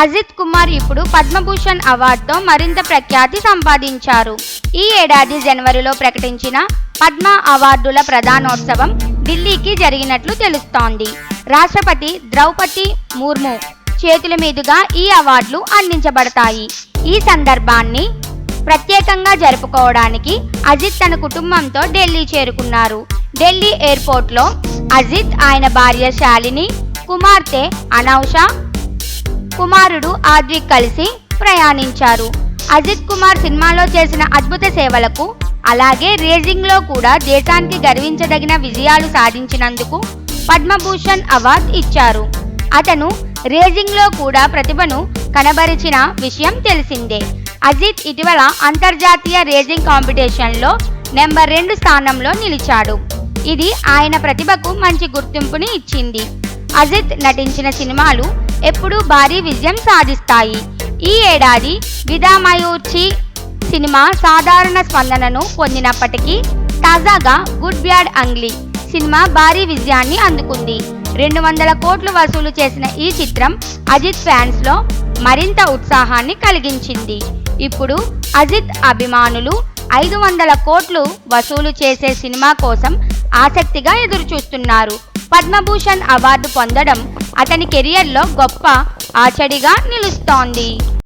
అజిత్ కుమార్ ఇప్పుడు పద్మభూషణ్ అవార్డుతో మరింత ప్రఖ్యాతి సంపాదించారు. ఈ ఏడాది జనవరిలో ప్రకటించిన పద్మ అవార్డుల ప్రధానోత్సవం ఢిల్లీకి జరిగినట్లు తెలుస్తోంది. రాష్ట్రపతి ద్రౌపది ముర్ము చేతుల మీదుగా ఈ అవార్డులు అందించబడతాయి. ఈ సందర్భాన్ని ప్రత్యేకంగా జరుపుకోవడానికి అజిత్ తన కుటుంబంతో ఢిల్లీ చేరుకున్నారు. ఢిల్లీ ఎయిర్పోర్ట్లో అజిత్ ఆయన భార్య శాలిని కుమార్తె అనౌష కుమారుడు ఆద్విక్ కలిసి ప్రయాణించారు. అజిత్ కుమార్ సినిమాలో చేసిన అద్భుత సేవలకు అలాగే రేజింగ్లో కూడా దేశానికి గర్వించదగిన విజయాలు సాధించినందుకు పద్మభూషణ్ అవార్డు ఇచ్చారు. అతను రేజింగ్లో కూడా ప్రతిభను కనబరిచిన విషయం తెలిసిందే. అజిత్ ఇటీవల అంతర్జాతీయ రేజింగ్ కాంపిటీషన్లో నెంబర్ రెండు స్థానంలో నిలిచాడు. ఇది ఆయన ప్రతిభకు మంచి గుర్తింపుని ఇచ్చింది. అజిత్ నటించిన సినిమాలు ఎప్పుడూ భారీ విజయం సాధిస్తాయి. ఈ ఏడాది విదామయూర్చి సినిమా సాధారణ స్పందనను పొందినప్పటికీ తాజాగా గుడ్ బ్యాడ్ అంగ్లీ సినిమా భారీ విజయాన్ని అందుకుంది. రెండు వందల కోట్లు వసూలు చేసిన ఈ చిత్రం అజిత్ ఫ్యాన్స్లో మరింత ఉత్సాహాన్ని కలిగించింది. ఇప్పుడు అజిత్ అభిమానులు ఐదు వందల కోట్లు వసూలు చేసే సినిమా కోసం ఆసక్తిగా ఎదురుచూస్తున్నారు. పద్మభూషణ్ అవార్డు పొందడం అతని కెరియర్లో గొప్ప ఆచడిగా నిలుస్తోంది.